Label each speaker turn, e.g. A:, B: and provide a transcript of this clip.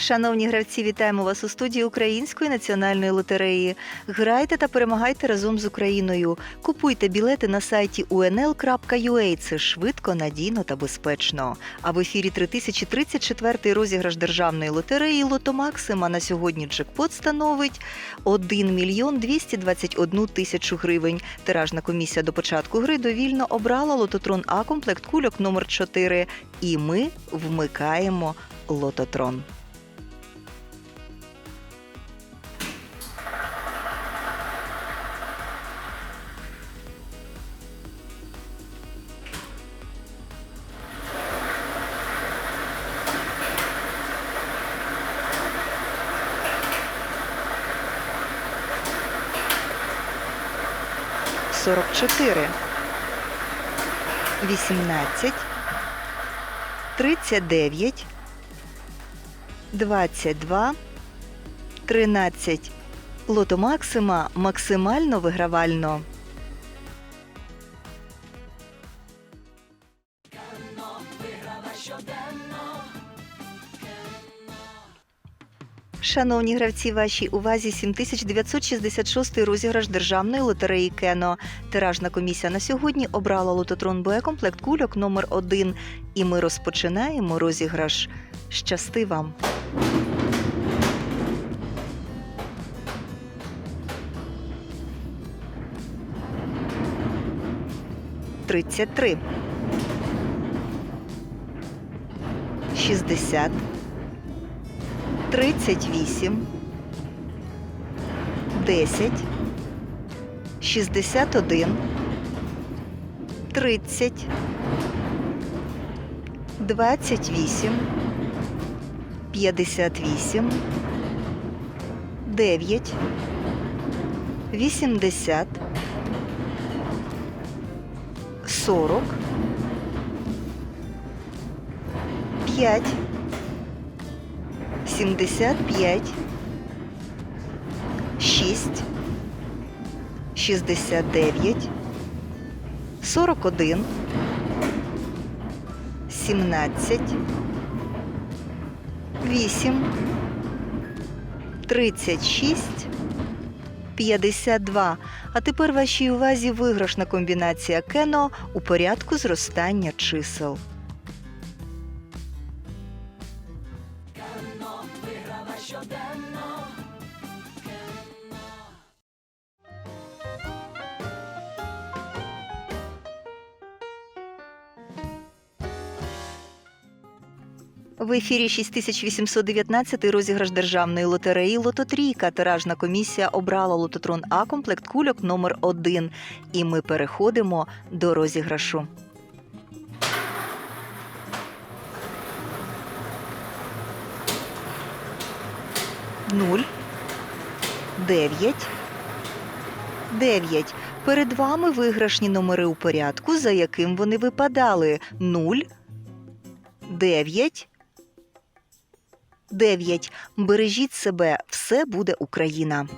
A: Шановні гравці, вітаємо вас у студії Української національної лотереї. Грайте та перемагайте разом з Україною. Купуйте білети на сайті unl.ua. Це швидко, надійно та безпечно. А в ефірі 3034 розіграш державної лотереї Лото Максима на сьогодні джекпот становить 1 мільйон 221 тисячу гривень. Тиражна комісія до початку гри довільно обрала лототрон А комплект кульок номер 4 І ми вмикаємо лототрон. Сорок чотири. Вісімнадцять. Тридцять дев'ять. Двадцять два. Тринадцять. Лото Максима максимально вигравально. Шановні гравці, вашій увазі 7966 розіграш державної лотереї Кено. Тиражна комісія на сьогодні обрала лототрон Б комплект кульок номер 1 І ми розпочинаємо розіграш. Щасти вам! Тридцять три. Шістдесят. 38, 10, 61, 30, 28, 58, 9, 80, 40, 5, 75, 6, 69, 41, 17, 8, 36, 52. А тепер вашій увазі виграшна комбінація кено у порядку зростання чисел. В ефірі 6819 розіграш державної лотереї Лототрійка. Тиражна комісія обрала лототрон А комплект кульок номер 1 І ми переходимо до розіграшу. Нуль. Дев'ять. Дев'ять. Перед вами виграшні номери у порядку, за яким вони випадали. Нуль. Дев'ять. 9. Бережіть себе, все буде Україна.